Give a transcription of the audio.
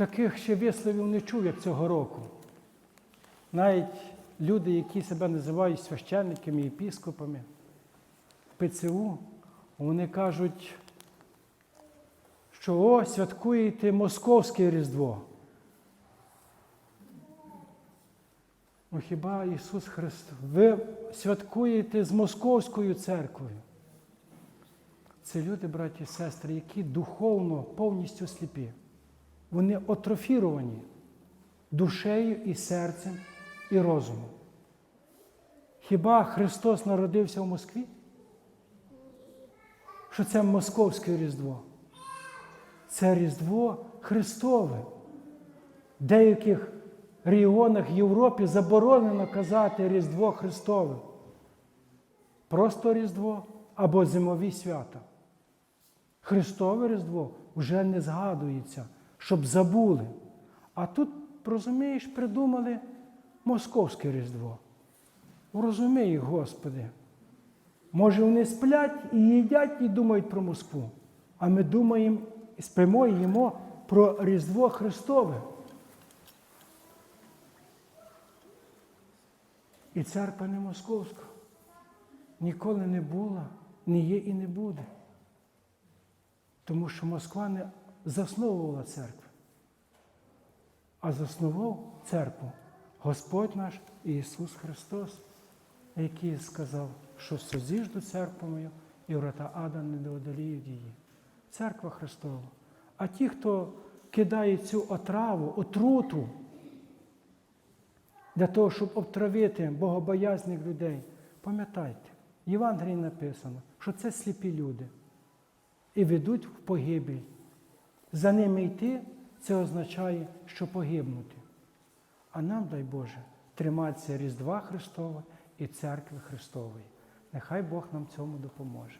таких ще висловів не чув, як цього року. Навіть люди, які себе називають священниками, єпіскопами, ПЦУ, вони кажуть, що о, святкуєте Московське Різдво. Ну хіба Ісус Христос? Ви святкуєте з Московською церквою. Це люди, браті і сестри, які духовно повністю сліпі. Вони отрофіровані душею і серцем і розумом. Хіба Христос народився в Москві? Що це Московське Різдво? Це Різдво Христове. В деяких регіонах Європи заборонено казати Різдво Христове. Просто Різдво або зимові свята. Христове Різдво вже не згадується, щоб забули. А тут, розумієш, придумали Московське Різдво. Розумій, Господи. Може, вони сплять і їдять і думають про Москву. А ми думаємо, спимо і їмо про Різдво Христове. І церква не московська. Ніколи не була, не є і не буде. Тому що Москва не засновувала церкву, а заснував церкву Господь наш Ісус Христос, який сказав, що созіжду церкву мою і врата ада не доодоліють її. Церква Христова. А ті, хто кидає цю отраву, отруту для того, щоб обтравити богобоязних людей, пам'ятайте, в Євангелії написано, що це сліпі люди і ведуть в погибель. За ними йти це означає, що погибнути. А нам, дай Боже, триматися Різдва Христова і церкви Христової. Нехай Бог нам цьому допоможе.